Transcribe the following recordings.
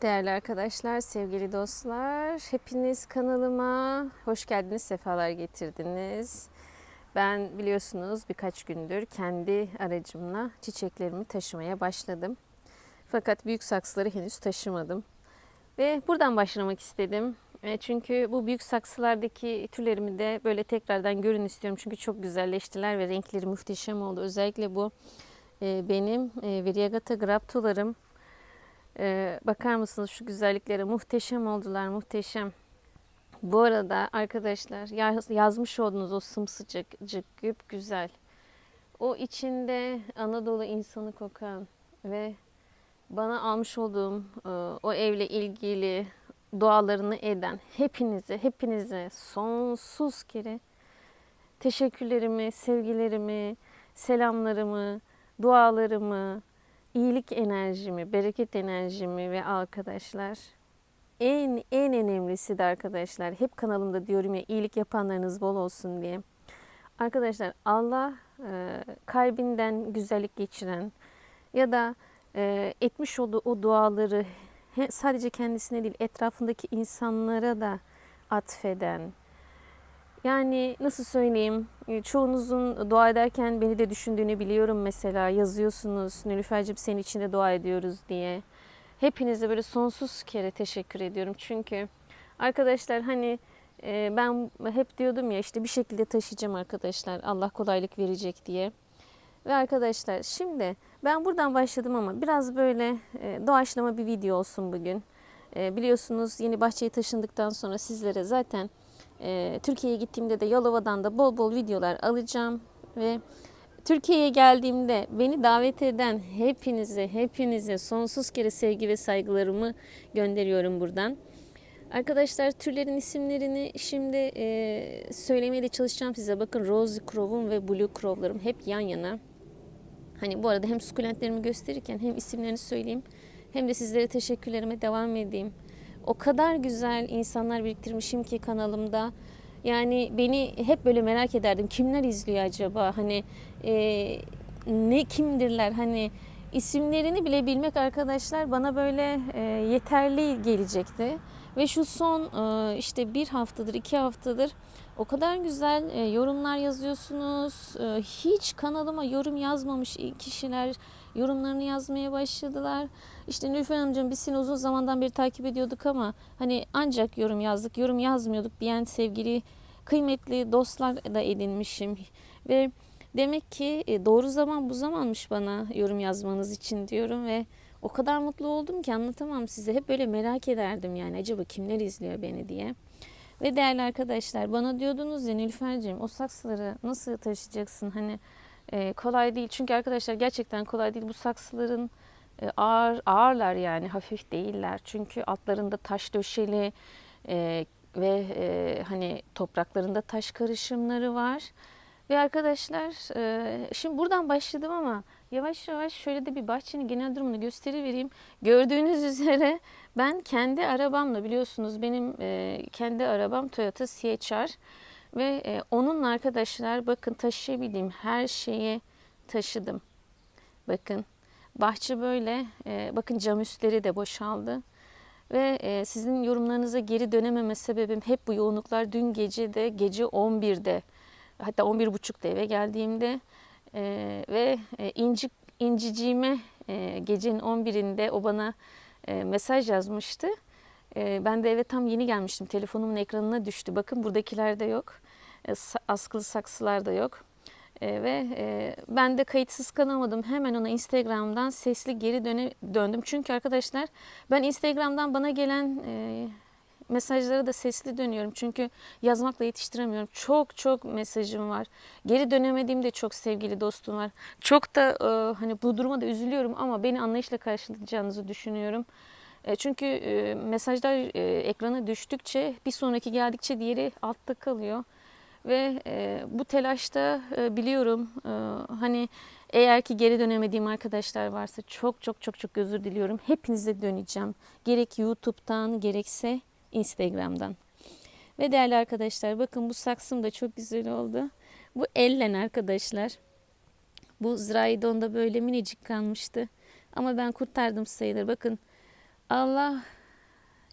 Değerli arkadaşlar, sevgili dostlar, hepiniz kanalıma hoş geldiniz, sefalar getirdiniz. Ben biliyorsunuz birkaç gündür kendi aracımla çiçeklerimi taşımaya başladım. Fakat büyük saksıları henüz taşımadım. Ve buradan başlamak istedim. E, Çünkü bu büyük saksılardaki türlerimi de böyle tekrardan görün istiyorum. Çünkü çok güzelleştiler ve renkleri muhteşem oldu. Özellikle bu e, benim e, Variegata graptolarım. Ee, bakar mısınız şu güzelliklere? Muhteşem oldular, muhteşem. Bu arada arkadaşlar yaz- yazmış olduğunuz o sımsıcak, güp güzel. O içinde Anadolu insanı kokan ve bana almış olduğum e, o evle ilgili dualarını eden hepinize, hepinize sonsuz kere teşekkürlerimi, sevgilerimi, selamlarımı, dualarımı, iyilik enerjimi, bereket enerjimi ve arkadaşlar en en önemlisi de arkadaşlar hep kanalımda diyorum ya iyilik yapanlarınız bol olsun diye. Arkadaşlar Allah e, kalbinden güzellik geçiren ya da e, etmiş olduğu o duaları sadece kendisine değil etrafındaki insanlara da atfeden, yani nasıl söyleyeyim? e, Çoğunuzun dua ederken beni de düşündüğünü biliyorum mesela. Yazıyorsunuz Nilüfer'cim senin için de dua ediyoruz diye. Hepinize böyle sonsuz kere teşekkür ediyorum. Çünkü arkadaşlar hani e, ben hep diyordum ya işte bir şekilde taşıyacağım arkadaşlar. Allah kolaylık verecek diye. Ve arkadaşlar şimdi ben buradan başladım ama biraz böyle e, doğaçlama bir video olsun bugün. E, biliyorsunuz yeni bahçeye taşındıktan sonra sizlere zaten e, Türkiye'ye gittiğimde de Yalova'dan da bol bol videolar alacağım ve Türkiye'ye geldiğimde beni davet eden hepinize, hepinize sonsuz kere sevgi ve saygılarımı gönderiyorum buradan. Arkadaşlar türlerin isimlerini şimdi e, söylemeye de çalışacağım size. Bakın Rose Crow'um ve Blue Crow'larım hep yan yana. Hani bu arada hem sukulentlerimi gösterirken hem isimlerini söyleyeyim hem de sizlere teşekkürlerime devam edeyim. O kadar güzel insanlar biriktirmişim ki kanalımda. Yani beni hep böyle merak ederdim. Kimler izliyor acaba? Hani e, ne kimdirler? Hani isimlerini bile bilmek arkadaşlar bana böyle e, yeterli gelecekti. Ve şu son e, işte bir haftadır, iki haftadır o kadar güzel e, yorumlar yazıyorsunuz. E, hiç kanalıma yorum yazmamış kişiler yorumlarını yazmaya başladılar. İşte Nülfer Hanımcığım biz seni uzun zamandan beri takip ediyorduk ama hani ancak yorum yazdık, yorum yazmıyorduk diyen sevgili, kıymetli dostlar da edinmişim. Ve demek ki e, doğru zaman bu zamanmış bana yorum yazmanız için diyorum ve o kadar mutlu oldum ki anlatamam size. Hep böyle merak ederdim yani acaba kimler izliyor beni diye. Ve değerli arkadaşlar bana diyordunuz ya Nilüfer'cim o saksıları nasıl taşıyacaksın? Hani e, kolay değil. Çünkü arkadaşlar gerçekten kolay değil. Bu saksıların ağır ağırlar yani hafif değiller. Çünkü altlarında taş döşeli e, ve e, hani topraklarında taş karışımları var. Ve arkadaşlar e, şimdi buradan başladım ama yavaş yavaş şöyle de bir bahçenin genel durumunu gösterivereyim. Gördüğünüz üzere ben kendi arabamla biliyorsunuz benim e, kendi arabam Toyota CHR ve e, onunla arkadaşlar bakın taşıyabildiğim her şeyi taşıdım. Bakın bahçe böyle e, bakın cam üstleri de boşaldı. Ve e, sizin yorumlarınıza geri dönememe sebebim hep bu yoğunluklar. Dün gece de gece 11'de hatta 11.30'da eve geldiğimde e, ve e, inci, inciciğime e, gecenin 11'inde o bana e, mesaj yazmıştı. E, ben de eve tam yeni gelmiştim. Telefonumun ekranına düştü. Bakın buradakiler de yok. E, askılı saksılar da yok. E, ve e, ben de kayıtsız kalamadım. Hemen ona Instagram'dan sesli geri döne, döndüm. Çünkü arkadaşlar ben Instagram'dan bana gelen e, mesajlara da sesli dönüyorum. Çünkü yazmakla yetiştiremiyorum. Çok çok mesajım var. Geri dönemediğim de çok sevgili dostum var. Çok da e, hani bu duruma da üzülüyorum ama beni anlayışla karşılayacağınızı düşünüyorum. E, çünkü e, mesajlar e, ekrana düştükçe bir sonraki geldikçe diğeri altta kalıyor. Ve e, bu telaşta e, biliyorum e, hani eğer ki geri dönemediğim arkadaşlar varsa çok çok çok çok özür diliyorum. Hepinize döneceğim. Gerek YouTube'dan gerekse Instagram'dan. Ve değerli arkadaşlar bakın bu saksım da çok güzel oldu. Bu ellen arkadaşlar. Bu Zraidon'da böyle minicik kalmıştı. Ama ben kurtardım sayılır. Bakın Allah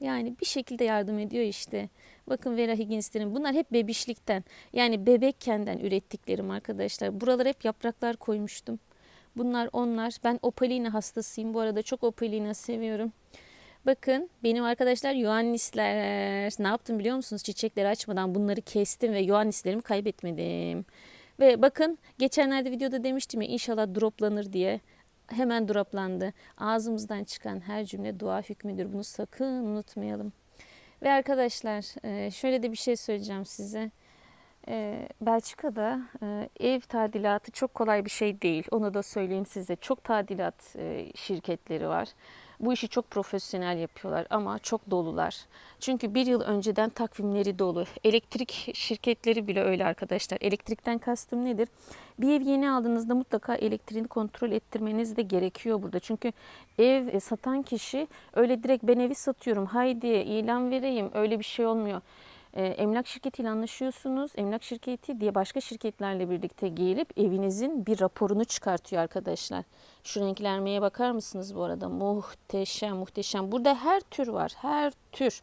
yani bir şekilde yardım ediyor işte. Bakın Vera Higgins'lerin bunlar hep bebişlikten yani bebekkenden ürettiklerim arkadaşlar. Buralara hep yapraklar koymuştum. Bunlar onlar. Ben opalina hastasıyım bu arada. Çok opalina seviyorum. Bakın benim arkadaşlar Yohannisler. Ne yaptım biliyor musunuz? Çiçekleri açmadan bunları kestim ve Yohannislerimi kaybetmedim. Ve bakın geçenlerde videoda demiştim ya inşallah droplanır diye. Hemen droplandı. Ağzımızdan çıkan her cümle dua hükmüdür. Bunu sakın unutmayalım. Ve arkadaşlar e, şöyle de bir şey söyleyeceğim size. E, Belçika'da e, ev tadilatı çok kolay bir şey değil. Onu da söyleyeyim size. Çok tadilat şirketleri var. Bu işi çok profesyonel yapıyorlar ama çok dolular. Çünkü bir yıl önceden takvimleri dolu. Elektrik şirketleri bile öyle arkadaşlar. Elektrikten kastım nedir? Bir ev yeni aldığınızda mutlaka elektriğini kontrol ettirmeniz de gerekiyor burada. Çünkü ev e, satan kişi öyle direkt ben evi satıyorum haydi ilan vereyim öyle bir şey olmuyor. E, emlak şirketiyle anlaşıyorsunuz. Emlak şirketi diye başka şirketlerle birlikte gelip evinizin bir raporunu çıkartıyor arkadaşlar. Şu renklenmeye bakar mısınız bu arada? Muhteşem muhteşem. Burada her tür var. Her tür.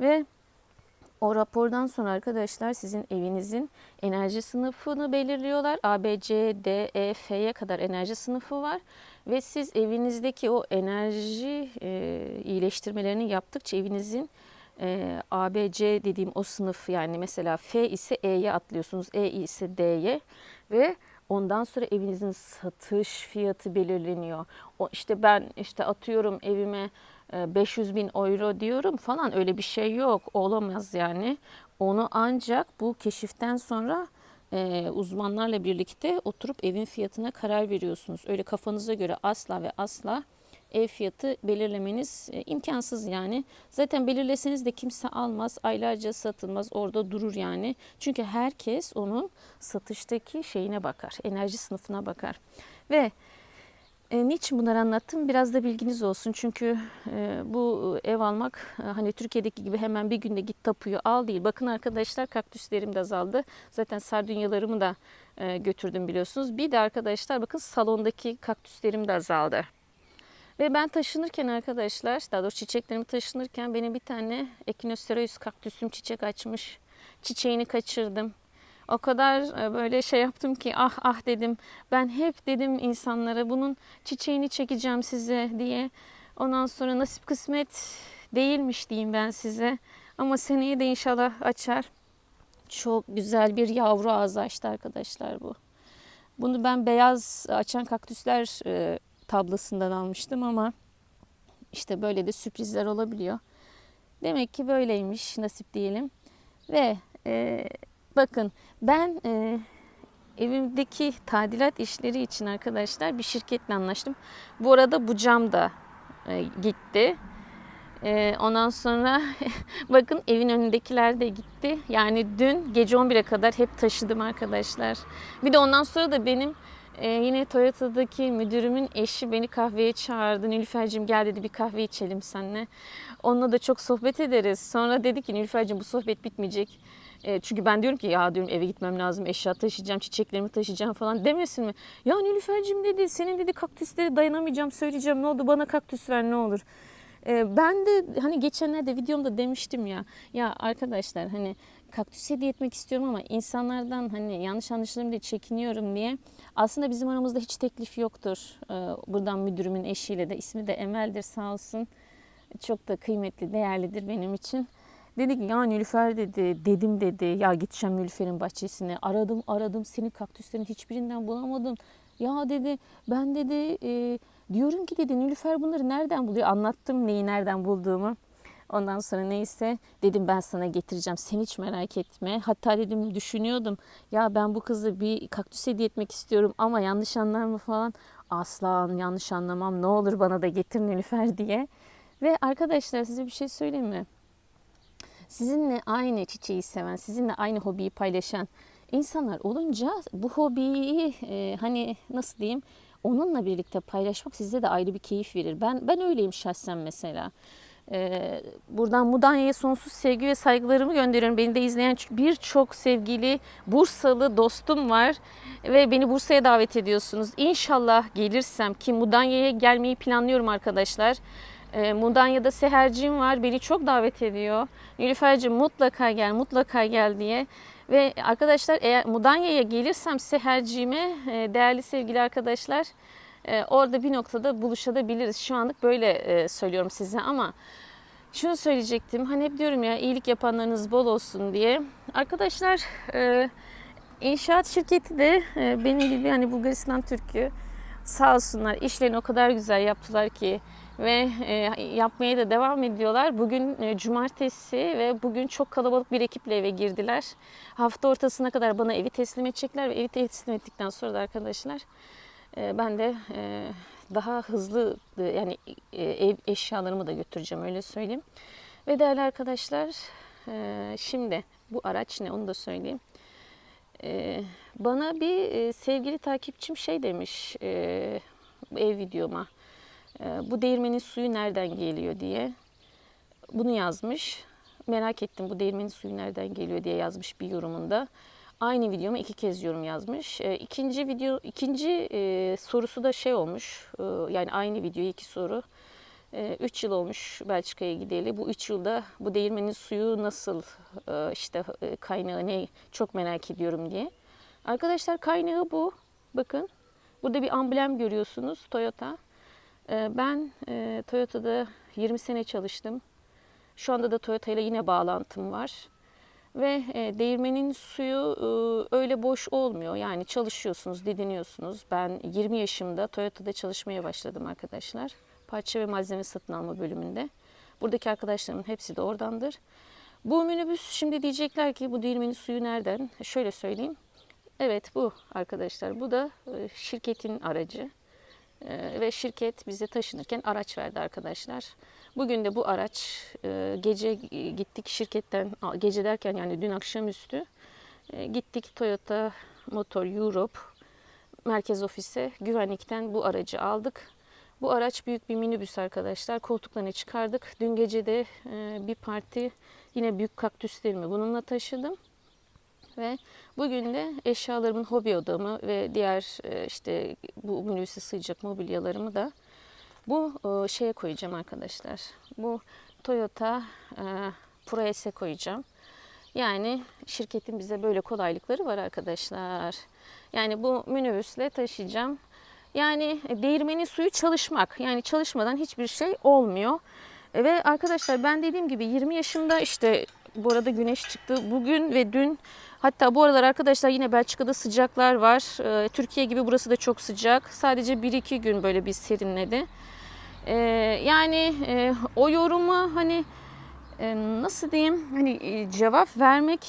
Ve o rapordan sonra arkadaşlar sizin evinizin enerji sınıfını belirliyorlar. A, B, C, D, E, F'ye kadar enerji sınıfı var. Ve siz evinizdeki o enerji e, iyileştirmelerini yaptıkça evinizin e, A, B, C dediğim o sınıf yani mesela F ise E'ye atlıyorsunuz, E ise D'ye ve ondan sonra evinizin satış fiyatı belirleniyor. O işte ben işte atıyorum evime e, 500 bin euro diyorum falan öyle bir şey yok olamaz yani. Onu ancak bu keşiften sonra e, uzmanlarla birlikte oturup evin fiyatına karar veriyorsunuz. Öyle kafanıza göre asla ve asla ev fiyatı belirlemeniz e, imkansız yani. Zaten belirleseniz de kimse almaz, aylarca satılmaz, orada durur yani. Çünkü herkes onun satıştaki şeyine bakar, enerji sınıfına bakar. Ve e, niçin bunları anlattım? Biraz da bilginiz olsun. Çünkü e, bu ev almak hani Türkiye'deki gibi hemen bir günde git tapuyu al değil. Bakın arkadaşlar kaktüslerim de azaldı. Zaten sardunyalarımı da götürdüm biliyorsunuz. Bir de arkadaşlar bakın salondaki kaktüslerim de azaldı. Ve ben taşınırken arkadaşlar, daha doğrusu çiçeklerimi taşınırken benim bir tane Echinocereus kaktüsüm çiçek açmış. Çiçeğini kaçırdım. O kadar e, böyle şey yaptım ki ah ah dedim. Ben hep dedim insanlara bunun çiçeğini çekeceğim size diye. Ondan sonra nasip kısmet değilmiş diyeyim ben size. Ama seneye de inşallah açar. Çok güzel bir yavru ağzı açtı arkadaşlar bu. Bunu ben beyaz açan kaktüsler e, tablasından almıştım ama işte böyle de sürprizler olabiliyor. Demek ki böyleymiş nasip diyelim. Ve e, bakın ben e, evimdeki tadilat işleri için arkadaşlar bir şirketle anlaştım. Bu arada bu cam da e, gitti. E, ondan sonra bakın evin önündekiler de gitti. Yani dün gece 11'e kadar hep taşıdım arkadaşlar. Bir de ondan sonra da benim ee, yine Toyota'daki müdürümün eşi beni kahveye çağırdı. Nilüfer'cim gel dedi bir kahve içelim seninle. Onunla da çok sohbet ederiz. Sonra dedi ki Nilüfer'cim bu sohbet bitmeyecek. E, çünkü ben diyorum ki ya diyorum eve gitmem lazım, eşya taşıyacağım, çiçeklerimi taşıyacağım falan demesin mi? Ya Nilüfer'cim dedi senin dedi kaktüsleri dayanamayacağım söyleyeceğim ne oldu bana kaktüs ver ne olur. E, ben de hani geçenlerde videomda demiştim ya ya arkadaşlar hani kaktüs hediye etmek istiyorum ama insanlardan hani yanlış anlaşılırım diye çekiniyorum diye. Aslında bizim aramızda hiç teklif yoktur. Ee, buradan müdürümün eşiyle de ismi de Emel'dir sağ olsun. Çok da kıymetli, değerlidir benim için. Dedi ki ya Nilüfer dedi, dedim dedi. Ya gideceğim Nilüfer'in bahçesine. Aradım aradım senin kaktüslerin hiçbirinden bulamadım. Ya dedi ben dedi e, diyorum ki dedi Nilüfer bunları nereden buluyor? Anlattım neyi nereden bulduğumu. Ondan sonra neyse dedim ben sana getireceğim. Sen hiç merak etme. Hatta dedim düşünüyordum. Ya ben bu kızı bir kaktüs hediye etmek istiyorum ama yanlış anlar mı falan. Asla yanlış anlamam. Ne olur bana da getir Nilüfer diye. Ve arkadaşlar size bir şey söyleyeyim mi? Sizinle aynı çiçeği seven, sizinle aynı hobiyi paylaşan insanlar olunca bu hobiyi e, hani nasıl diyeyim onunla birlikte paylaşmak size de ayrı bir keyif verir. Ben ben öyleyim şahsen mesela. Ee, buradan Mudanya'ya sonsuz sevgi ve saygılarımı gönderiyorum. Beni de izleyen birçok sevgili Bursalı dostum var ve beni Bursa'ya davet ediyorsunuz. İnşallah gelirsem ki Mudanya'ya gelmeyi planlıyorum arkadaşlar. E, Mudanya'da Seherciğim var. Beni çok davet ediyor. Nilüfer'cim mutlaka gel, mutlaka gel diye. Ve arkadaşlar eğer Mudanya'ya gelirsem Seherciğime e, değerli sevgili arkadaşlar e, orada bir noktada buluşabiliriz. Şu anlık böyle e, söylüyorum size ama şunu söyleyecektim. Hani hep diyorum ya iyilik yapanlarınız bol olsun diye. Arkadaşlar e, inşaat şirketi de e, benim gibi hani Bulgaristan Türk'ü sağ olsunlar işlerini o kadar güzel yaptılar ki ve yapmaya da devam ediyorlar. Bugün e, cumartesi ve bugün çok kalabalık bir ekiple eve girdiler. Hafta ortasına kadar bana evi teslim edecekler ve evi teslim ettikten sonra da arkadaşlar ben de e, daha hızlı e, yani e, ev eşyalarımı da götüreceğim öyle söyleyeyim. Ve değerli arkadaşlar şimdi bu araç ne onu da söyleyeyim. Bana bir sevgili takipçim şey demiş ev videoma. Bu değirmenin suyu nereden geliyor diye. Bunu yazmış. Merak ettim bu değirmenin suyu nereden geliyor diye yazmış bir yorumunda. Aynı videoma iki kez yorum yazmış. E, ikinci video, ikinci e, sorusu da şey olmuş. E, yani aynı video iki soru. 3 yıl olmuş Belçika'ya gideli. Bu 3 yılda bu değirmenin suyu nasıl e, işte e, kaynağı ne çok merak ediyorum diye. Arkadaşlar kaynağı bu. Bakın burada bir amblem görüyorsunuz Toyota. E, Ben e, Toyota'da 20 sene çalıştım. Şu anda da Toyota ile yine bağlantım var. Ve e, değirmenin suyu e, öyle boş olmuyor. Yani çalışıyorsunuz, didiniyorsunuz. Ben 20 yaşımda Toyota'da çalışmaya başladım arkadaşlar. Parça ve malzeme satın alma bölümünde. Buradaki arkadaşlarımın hepsi de oradandır. Bu minibüs şimdi diyecekler ki bu değirmenin suyu nereden? Şöyle söyleyeyim. Evet bu arkadaşlar. Bu da e, şirketin aracı. E, ve şirket bize taşınırken araç verdi arkadaşlar. Bugün de bu araç e, gece gittik şirketten gece derken yani dün akşamüstü gittik Toyota Motor Europe merkez ofise güvenlikten bu aracı aldık. Bu araç büyük bir minibüs arkadaşlar. Koltuklarını çıkardık. Dün gece de bir parti yine büyük kaktüslerimi bununla taşıdım. Ve bugün de eşyalarımın hobi odamı ve diğer işte bu minibüse sığacak mobilyalarımı da bu şeye koyacağım arkadaşlar. Bu Toyota Proes'e koyacağım. Yani şirketin bize böyle kolaylıkları var arkadaşlar. Yani bu minibüsle taşıyacağım. Yani değirmenin suyu çalışmak. Yani çalışmadan hiçbir şey olmuyor. Ve arkadaşlar ben dediğim gibi 20 yaşında işte bu arada güneş çıktı. Bugün ve dün hatta bu aralar arkadaşlar yine Belçika'da sıcaklar var. Türkiye gibi burası da çok sıcak. Sadece 1-2 gün böyle bir serinledi. Yani o yorumu hani nasıl diyeyim hani cevap vermek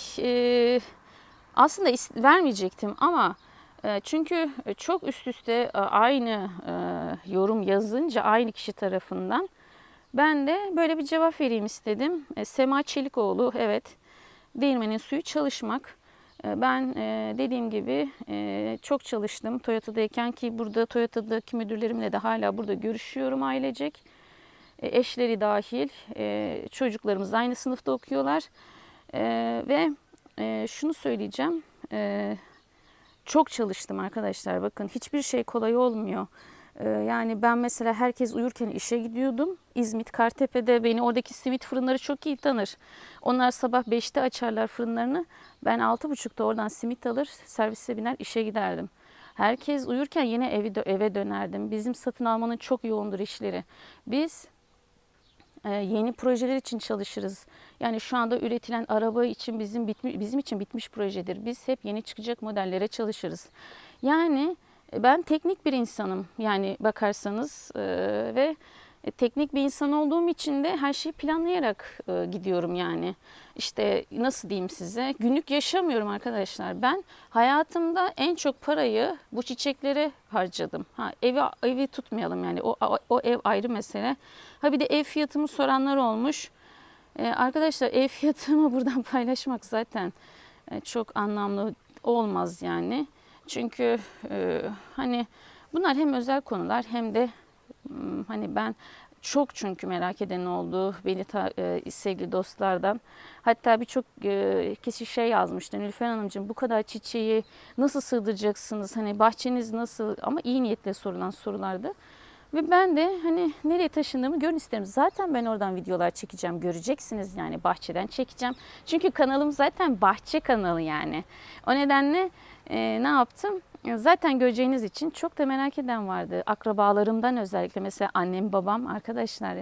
aslında vermeyecektim ama çünkü çok üst üste aynı yorum yazınca aynı kişi tarafından ben de böyle bir cevap vereyim istedim. Sema Çelikoğlu evet değirmenin suyu çalışmak. Ben dediğim gibi çok çalıştım Toyota'dayken ki burada Toyota'daki müdürlerimle de hala burada görüşüyorum ailecek. Eşleri dahil çocuklarımız aynı sınıfta okuyorlar. Ve şunu söyleyeceğim. Çok çalıştım arkadaşlar bakın hiçbir şey kolay olmuyor. Yani ben mesela herkes uyurken işe gidiyordum. İzmit, Kartepe'de beni oradaki simit fırınları çok iyi tanır. Onlar sabah 5'te açarlar fırınlarını. Ben 6.30'da oradan simit alır, servise biner işe giderdim. Herkes uyurken yine evi, eve dönerdim. Bizim satın almanın çok yoğundur işleri. Biz yeni projeler için çalışırız. Yani şu anda üretilen araba için bizim bitmiş, bizim için bitmiş projedir. Biz hep yeni çıkacak modellere çalışırız. Yani ben teknik bir insanım. Yani bakarsanız ve teknik bir insan olduğum için de her şeyi planlayarak gidiyorum yani. İşte nasıl diyeyim size? Günlük yaşamıyorum arkadaşlar. Ben hayatımda en çok parayı bu çiçeklere harcadım. Ha evi evi tutmayalım yani. O o ev ayrı mesele. Ha bir de ev fiyatımı soranlar olmuş. Arkadaşlar ev fiyatımı buradan paylaşmak zaten çok anlamlı olmaz yani. Çünkü e, hani bunlar hem özel konular hem de hani ben çok çünkü merak eden oldu beni ta, e, sevgili dostlardan. Hatta birçok e, kişi şey yazmıştı. Nilüfer Hanımcığım bu kadar çiçeği nasıl sığdıracaksınız? Hani bahçeniz nasıl? Ama iyi niyetle sorulan sorulardı. Ve ben de hani nereye taşındığımı görün isterim. Zaten ben oradan videolar çekeceğim. Göreceksiniz yani bahçeden çekeceğim. Çünkü kanalım zaten bahçe kanalı yani. O nedenle e, ne yaptım? Zaten göreceğiniz için çok da merak eden vardı. Akrabalarımdan özellikle mesela annem babam arkadaşlar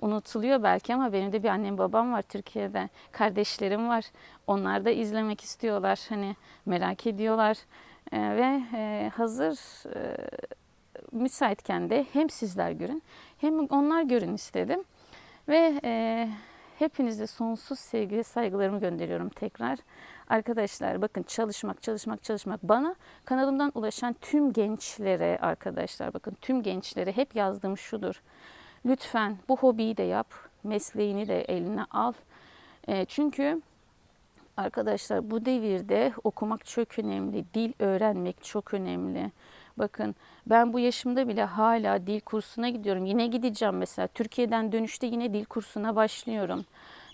unutuluyor belki ama benim de bir annem babam var Türkiye'de. Kardeşlerim var. Onlar da izlemek istiyorlar. Hani merak ediyorlar. E, ve e, hazır e, müsaitken de hem sizler görün hem onlar görün istedim. Ve e, hepinize sonsuz sevgi ve saygılarımı gönderiyorum tekrar. Arkadaşlar bakın çalışmak, çalışmak, çalışmak. Bana kanalımdan ulaşan tüm gençlere arkadaşlar bakın tüm gençlere hep yazdığım şudur. Lütfen bu hobiyi de yap, mesleğini de eline al. E, çünkü arkadaşlar bu devirde okumak çok önemli, dil öğrenmek çok önemli. Bakın ben bu yaşımda bile hala dil kursuna gidiyorum. Yine gideceğim mesela. Türkiye'den dönüşte yine dil kursuna başlıyorum.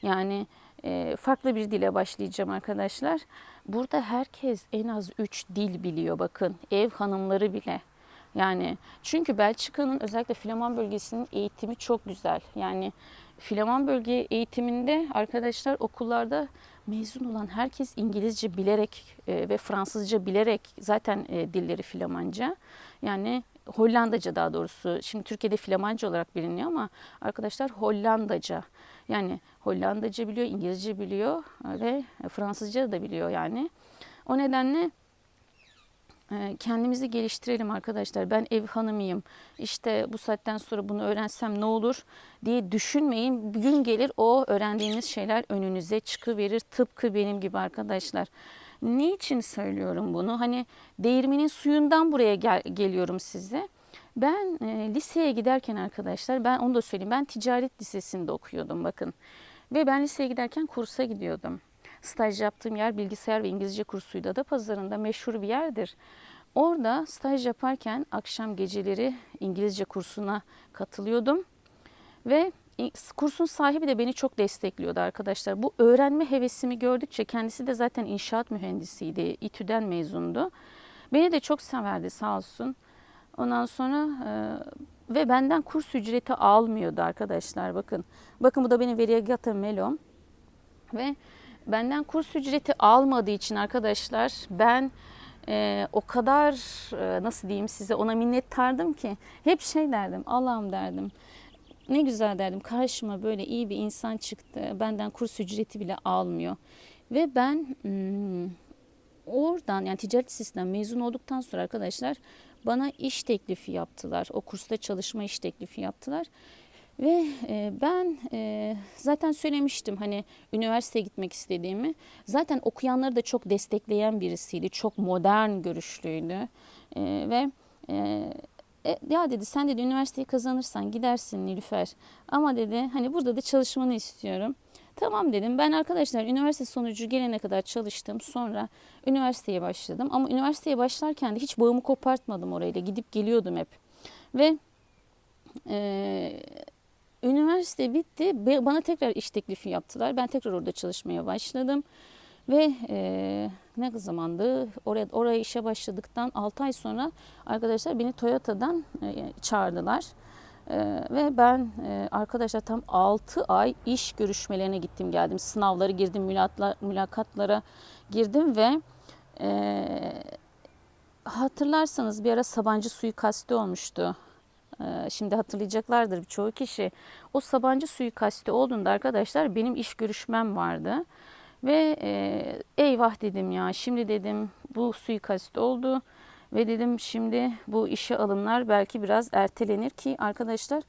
Yani e, farklı bir dile başlayacağım arkadaşlar. Burada herkes en az 3 dil biliyor bakın. Ev hanımları bile. Yani çünkü Belçika'nın özellikle Flaman bölgesinin eğitimi çok güzel. Yani Flaman bölge eğitiminde arkadaşlar okullarda mezun olan herkes İngilizce bilerek e, ve Fransızca bilerek zaten e, dilleri Flamanca. Yani Hollandaca daha doğrusu. Şimdi Türkiye'de Flamanca olarak biliniyor ama arkadaşlar Hollandaca. Yani Hollandaca biliyor, İngilizce biliyor e, ve Fransızca da biliyor yani. O nedenle kendimizi geliştirelim arkadaşlar. Ben ev hanımıyım. İşte bu saatten sonra bunu öğrensem ne olur diye düşünmeyin. Bir gün gelir o öğrendiğiniz şeyler önünüze çıkıverir. Tıpkı benim gibi arkadaşlar. Niçin söylüyorum bunu? Hani değirmenin suyundan buraya gel- geliyorum size. Ben e, liseye giderken arkadaşlar ben onu da söyleyeyim. Ben ticaret lisesinde okuyordum bakın. Ve ben liseye giderken kursa gidiyordum. Staj yaptığım yer bilgisayar ve İngilizce kursuydu. Ada pazarında meşhur bir yerdir. Orada staj yaparken akşam geceleri İngilizce kursuna katılıyordum. Ve kursun sahibi de beni çok destekliyordu arkadaşlar. Bu öğrenme hevesimi gördükçe kendisi de zaten inşaat mühendisiydi. İTÜ'den mezundu. Beni de çok severdi sağ olsun. Ondan sonra e, ve benden kurs ücreti almıyordu arkadaşlar bakın. Bakın bu da benim Variegata Melom. Ve benden kurs ücreti almadığı için arkadaşlar ben e, o kadar e, nasıl diyeyim size ona minnettardım ki hep şey derdim Allah'ım derdim. Ne güzel derdim. Karşıma böyle iyi bir insan çıktı benden kurs ücreti bile almıyor. Ve ben hmm, oradan yani ticaret lisesinden mezun olduktan sonra arkadaşlar bana iş teklifi yaptılar. O kursta çalışma iş teklifi yaptılar ve e, ben e, zaten söylemiştim hani üniversiteye gitmek istediğimi. Zaten okuyanları da çok destekleyen birisiydi. Çok modern görüşlüydü. E, ve e, e, ya dedi sen dedi üniversiteyi kazanırsan gidersin Nilüfer. Ama dedi hani burada da çalışmanı istiyorum. Tamam dedim. Ben arkadaşlar üniversite sonucu gelene kadar çalıştım. Sonra üniversiteye başladım. Ama üniversiteye başlarken de hiç bağımı kopartmadım orayla. Gidip geliyordum hep. Ve e, üniversite bitti. Bana tekrar iş teklifi yaptılar. Ben tekrar orada çalışmaya başladım. Ve e, ne zamandı? Oraya, oraya işe başladıktan 6 ay sonra arkadaşlar beni Toyota'dan e, çağırdılar. E, ve ben e, arkadaşlar tam 6 ay iş görüşmelerine gittim geldim. Sınavları girdim, mülakatla- mülakatlara girdim ve e, hatırlarsanız bir ara Sabancı suikasti olmuştu. E, Şimdi hatırlayacaklardır birçoğu kişi. O Sabancı suikasti olduğunda arkadaşlar benim iş görüşmem vardı. Ve e, eyvah dedim ya şimdi dedim bu suikast oldu. Ve dedim şimdi bu işe alımlar belki biraz ertelenir ki arkadaşlar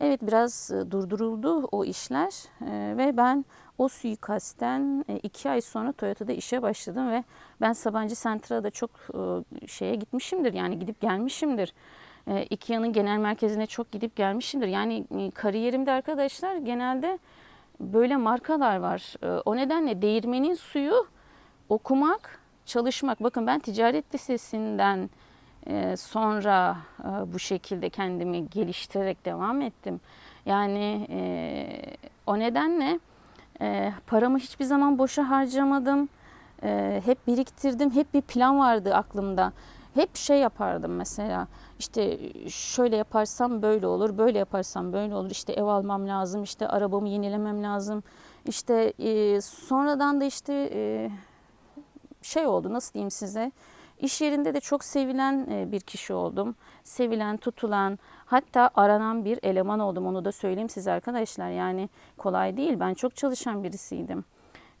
evet biraz e, durduruldu o işler. E, ve ben o suikastten e, iki ay sonra Toyota'da işe başladım ve ben Sabancı Central'a da çok e, şeye gitmişimdir yani gidip gelmişimdir. E, İKEA'nın genel merkezine çok gidip gelmişimdir. Yani e, kariyerimde arkadaşlar genelde böyle markalar var. E, O nedenle değirmenin suyu okumak, çalışmak. Bakın ben ticaret lisesinden e, sonra e, bu şekilde kendimi geliştirerek devam ettim. Yani o nedenle paramı hiçbir zaman boşa harcamadım. Hep biriktirdim. Hep bir plan vardı aklımda. Hep şey yapardım mesela işte şöyle yaparsam böyle olur böyle yaparsam böyle olur işte ev almam lazım işte arabamı yenilemem lazım. İşte e, sonradan da işte e, şey oldu nasıl diyeyim size iş yerinde de çok sevilen e, bir kişi oldum. Sevilen tutulan hatta aranan bir eleman oldum onu da söyleyeyim size arkadaşlar. Yani kolay değil ben çok çalışan birisiydim.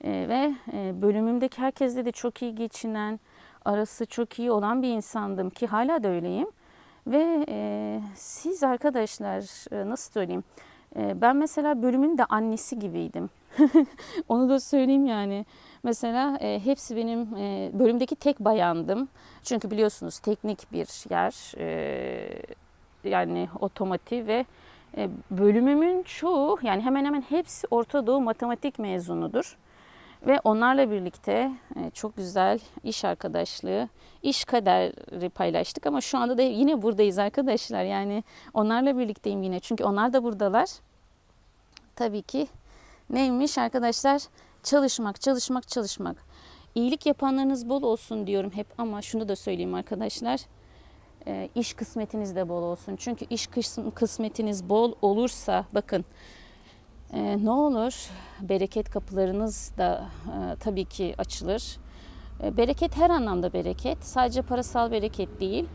E, ve e, bölümümdeki herkesle de çok iyi geçinen arası çok iyi olan bir insandım ki hala da öyleyim. Ve e, siz arkadaşlar e, nasıl söyleyeyim? E, ben mesela bölümün de annesi gibiydim. Onu da söyleyeyim yani. Mesela e, hepsi benim e, bölümdeki tek bayandım. Çünkü biliyorsunuz teknik bir yer. E, yani otomotiv ve e, bölümümün çoğu yani hemen hemen hepsi Orta Doğu matematik mezunudur. Ve onlarla birlikte e, çok güzel iş arkadaşlığı, iş kaderi paylaştık ama şu anda da yine buradayız arkadaşlar. Yani onlarla birlikteyim yine çünkü onlar da buradalar. Tabii ki neymiş arkadaşlar? Çalışmak, çalışmak, çalışmak. İyilik yapanlarınız bol olsun diyorum hep ama şunu da söyleyeyim arkadaşlar. E, iş kısmetiniz de bol olsun. Çünkü iş kısm- kısmetiniz bol olursa bakın ee, ne olur bereket kapılarınız da e, tabii ki açılır. E, bereket her anlamda bereket. Sadece parasal bereket değil.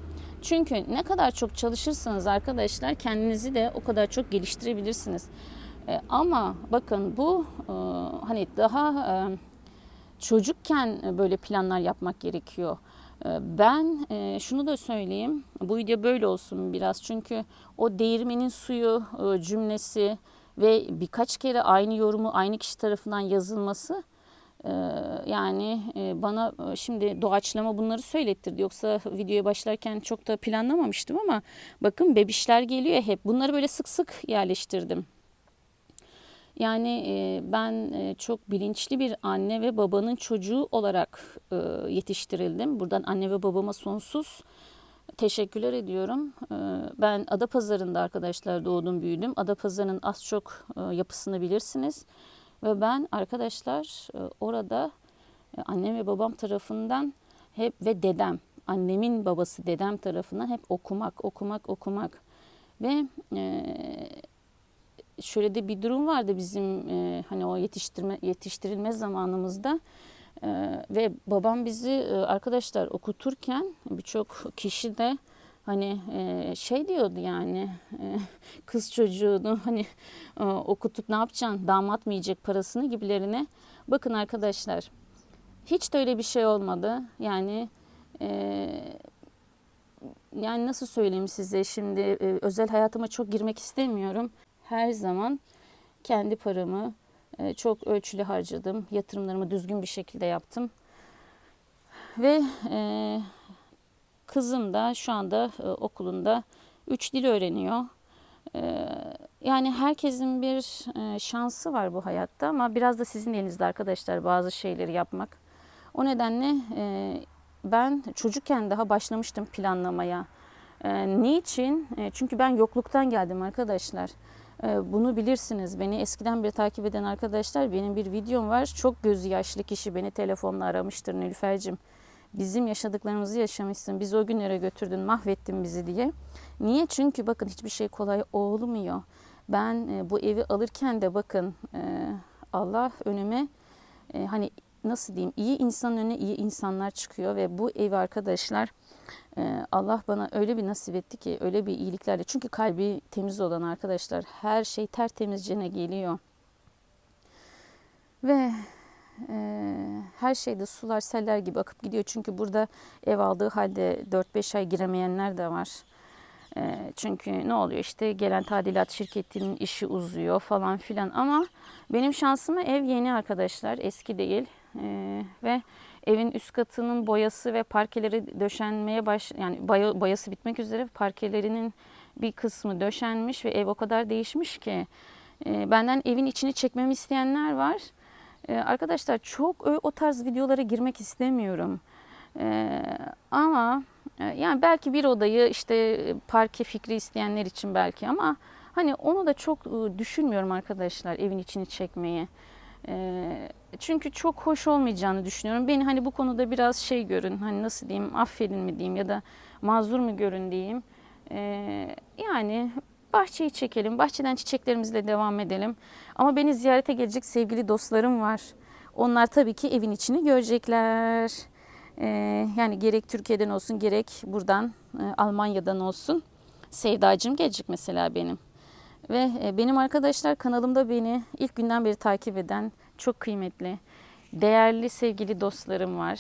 Çünkü ne kadar çok çalışırsanız arkadaşlar kendinizi de o kadar çok geliştirebilirsiniz. E, ama bakın bu e, hani daha e, çocukken böyle planlar yapmak gerekiyor. E, Ben e, şunu da söyleyeyim. Bu video böyle olsun biraz. Çünkü o değirmenin suyu e, cümlesi ve birkaç kere aynı yorumu aynı kişi tarafından yazılması e, yani e, bana e, şimdi doğaçlama bunları söylettirdi. Yoksa videoya başlarken çok da planlamamıştım ama bakın bebişler geliyor hep. Bunları böyle sık sık yerleştirdim. Yani ben çok bilinçli bir anne ve babanın çocuğu olarak yetiştirildim. Buradan anne ve babama sonsuz teşekkürler ediyorum. E, Ben Adapazarı'nda arkadaşlar doğdum büyüdüm. Adapazarı'nın az çok e, yapısını bilirsiniz. Ve ben arkadaşlar e, orada e, annem ve babam tarafından hep ve dedem, annemin babası dedem tarafından hep okumak, okumak, okumak. Ve şöyle de bir durum vardı bizim hani o yetiştirme yetiştirilme zamanımızda E, ve babam bizi e, arkadaşlar okuturken birçok kişi de hani e, şey diyordu yani e, kız çocuğunu hani okutup ne yapacaksın damat mı yiyecek parasını gibilerine. Bakın arkadaşlar hiç de öyle bir şey olmadı. Yani yani nasıl söyleyeyim size şimdi özel hayatıma çok girmek istemiyorum. Her zaman kendi paramı çok ölçülü harcadım. Yatırımlarımı düzgün bir şekilde yaptım. Ve e, kızım da şu anda e, okulunda 3 dil öğreniyor. E, yani herkesin bir e, şansı var bu hayatta ama biraz da sizin elinizde arkadaşlar bazı şeyleri yapmak. O nedenle e, ben çocukken daha başlamıştım planlamaya. E, niçin? E, çünkü ben yokluktan geldim arkadaşlar. E, bunu bilirsiniz. Beni eskiden beri takip eden arkadaşlar benim bir videom var. Çok gözü yaşlı kişi beni telefonla aramıştır Nilüfer'cim. Bizim yaşadıklarımızı yaşamışsın. Bizi o günlere götürdün, mahvettin bizi diye. Niye? Çünkü bakın hiçbir şey kolay olmuyor. Ben e, bu evi alırken de bakın e, Allah önüme e, hani nasıl diyeyim iyi insanın önüne iyi insanlar çıkıyor ve bu evi arkadaşlar Allah bana öyle bir nasip etti ki öyle bir iyiliklerle çünkü kalbi temiz olan arkadaşlar her şey tertemizcene geliyor. Ve e, her şeyde sular seller gibi akıp gidiyor. Çünkü burada ev aldığı halde 4-5 ay giremeyenler de var. E, çünkü ne oluyor işte gelen tadilat şirketinin işi uzuyor falan filan. Ama benim şansıma ev yeni arkadaşlar eski değil. E, ve evin üst katının boyası ve parkeleri döşenmeye baş yani boya- boyası bitmek üzere parkelerinin bir kısmı döşenmiş ve ev o kadar değişmiş ki e, benden evin içini çekmemi isteyenler var. E, arkadaşlar çok o tarz videolara girmek istemiyorum. E, ama yani belki bir odayı işte parke fikri isteyenler için belki ama hani onu da çok e, düşünmüyorum arkadaşlar evin içini çekmeyi. E, çünkü çok hoş olmayacağını düşünüyorum. Beni hani bu konuda biraz şey görün, hani nasıl diyeyim, affedin mi diyeyim ya da mazur mu görün diyeyim. Ee, yani bahçeyi çekelim, bahçeden çiçeklerimizle devam edelim. Ama beni ziyarete gelecek sevgili dostlarım var. Onlar tabii ki evin içini görecekler. Ee, yani gerek Türkiye'den olsun gerek buradan e, Almanya'dan olsun. Sevdacım gelecek mesela benim. Ve e, benim arkadaşlar kanalımda beni ilk günden beri takip eden çok kıymetli, değerli sevgili dostlarım var.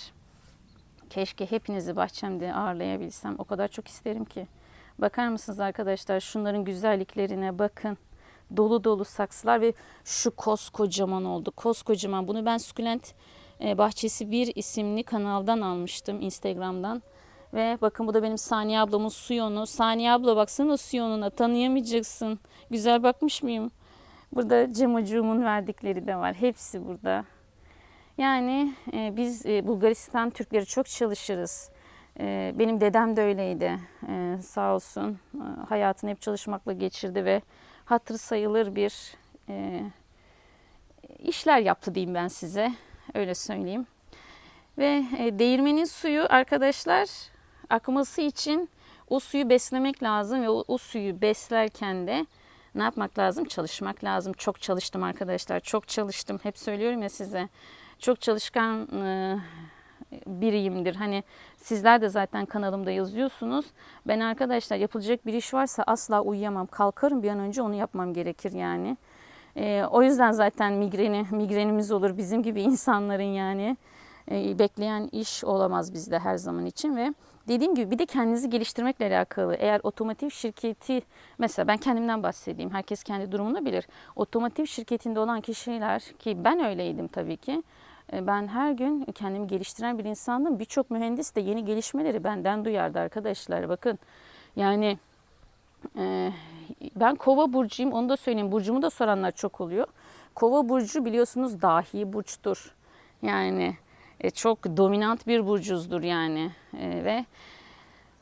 Keşke hepinizi bahçemde ağırlayabilsem. O kadar çok isterim ki. Bakar mısınız arkadaşlar şunların güzelliklerine bakın. Dolu dolu saksılar ve şu koskocaman oldu. Koskocaman. Bunu ben Sukulent e, Bahçesi 1 isimli kanaldan almıştım Instagram'dan. Ve bakın bu da benim Saniye ablamın suyonu. Saniye abla baksana suyonuna tanıyamayacaksın. Güzel bakmış mıyım? Burada Cemocuğumun verdikleri de var. Hepsi burada. Yani e, biz e, Bulgaristan Türkleri çok çalışırız. E, benim dedem de öyleydi. E, sağ olsun. E, hayatını hep çalışmakla geçirdi ve hatır sayılır bir e, işler yaptı diyeyim ben size. Öyle söyleyeyim. Ve e, değirmenin suyu arkadaşlar akması için o suyu beslemek lazım ve o, o suyu beslerken de ne yapmak lazım? Çalışmak lazım. Çok çalıştım arkadaşlar. Çok çalıştım. Hep söylüyorum ya size. Çok çalışkan e, biriyimdir. Hani sizler de zaten kanalımda yazıyorsunuz. Ben arkadaşlar yapılacak bir iş varsa asla uyuyamam. Kalkarım bir an önce onu yapmam gerekir yani. E, o yüzden zaten migreni migrenimiz olur bizim gibi insanların yani. E, bekleyen iş olamaz bizde her zaman için ve dediğim gibi bir de kendinizi geliştirmekle alakalı. Eğer otomotiv şirketi mesela ben kendimden bahsedeyim. Herkes kendi durumunu bilir. Otomotiv şirketinde olan kişiler ki ben öyleydim tabii ki. E, Ben her gün kendimi geliştiren bir insandım. Birçok mühendis de yeni gelişmeleri benden duyardı arkadaşlar. Bakın yani e, ben kova burcuyum onu da söyleyeyim. Burcumu da soranlar çok oluyor. Kova burcu biliyorsunuz dahi burçtur. Yani e, çok dominant bir burcuzdur yani E, ve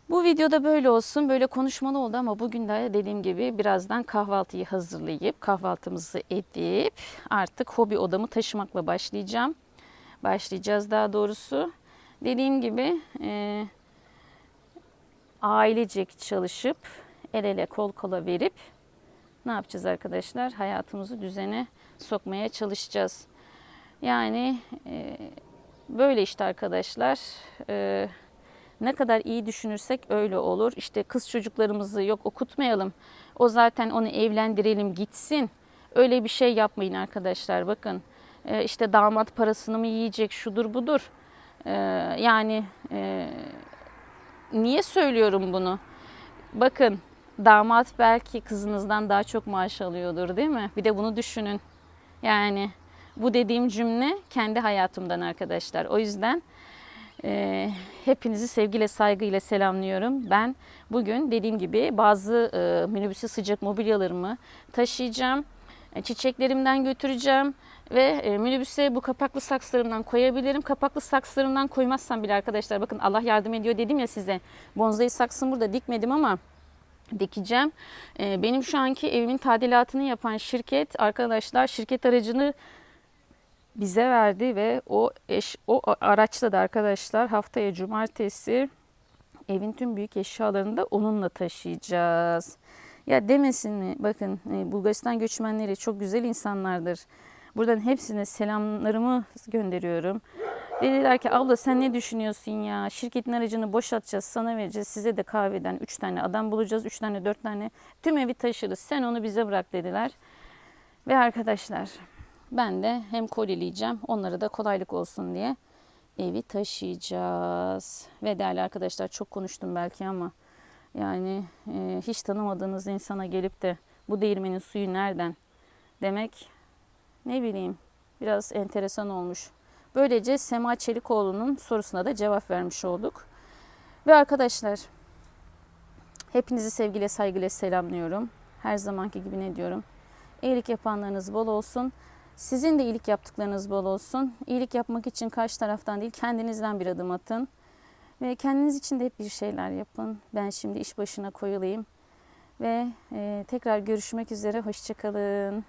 bu videoda böyle olsun böyle konuşmalı oldu ama bugün de dediğim gibi birazdan kahvaltıyı hazırlayıp kahvaltımızı edip artık hobi odamı taşımakla başlayacağım. Başlayacağız daha doğrusu. Dediğim gibi e, ailecek çalışıp el ele kol kola verip ne yapacağız arkadaşlar? Hayatımızı düzene sokmaya çalışacağız. Yani e, böyle işte arkadaşlar. E, ne kadar iyi düşünürsek öyle olur. İşte kız çocuklarımızı yok okutmayalım. O zaten onu evlendirelim gitsin. Öyle bir şey yapmayın arkadaşlar. Bakın e, işte damat parasını mı yiyecek şudur budur. E, yani e, niye söylüyorum bunu? Bakın damat belki kızınızdan daha çok maaş alıyordur değil mi? Bir de bunu düşünün. Yani bu dediğim cümle kendi hayatımdan arkadaşlar. O yüzden e, hepinizi sevgiyle saygıyla selamlıyorum. Ben bugün dediğim gibi bazı e, minibüse sıcak mobilyalarımı taşıyacağım. E, çiçeklerimden götüreceğim ve e, minibüse bu kapaklı saksılarımdan koyabilirim. Kapaklı saksılarımdan koymazsam bile arkadaşlar bakın Allah yardım ediyor dedim ya size. Bonsai saksım burada dikmedim ama dikeceğim. E, benim şu anki evimin tadilatını yapan şirket arkadaşlar şirket aracını bize verdi ve o eş o araçla da arkadaşlar haftaya cumartesi evin tüm büyük eşyalarını da onunla taşıyacağız. Ya demesin mi? Bakın e, Bulgaristan göçmenleri çok güzel insanlardır. Buradan hepsine selamlarımı gönderiyorum. Dediler ki abla sen ne düşünüyorsun ya? Şirketin aracını boşaltacağız, sana vereceğiz. Size de kahveden 3 tane adam bulacağız. 3 tane 4 tane tüm evi taşırız. Sen onu bize bırak dediler. Ve arkadaşlar ben de hem kolileyeceğim onlara da kolaylık olsun diye evi taşıyacağız. Ve değerli arkadaşlar çok konuştum belki ama yani e, hiç tanımadığınız insana gelip de bu değirmenin suyu nereden demek ne bileyim biraz enteresan olmuş. Böylece Sema Çelikoğlu'nun sorusuna da cevap vermiş olduk. Ve arkadaşlar hepinizi sevgiyle saygıyla selamlıyorum. Her zamanki gibi ne diyorum? İyilik yapanlarınız bol olsun. Sizin de iyilik yaptıklarınız bol olsun. İyilik yapmak için karşı taraftan değil kendinizden bir adım atın. Ve kendiniz için de hep bir şeyler yapın. Ben şimdi iş başına koyulayım. Ve e, tekrar görüşmek üzere. Hoşçakalın.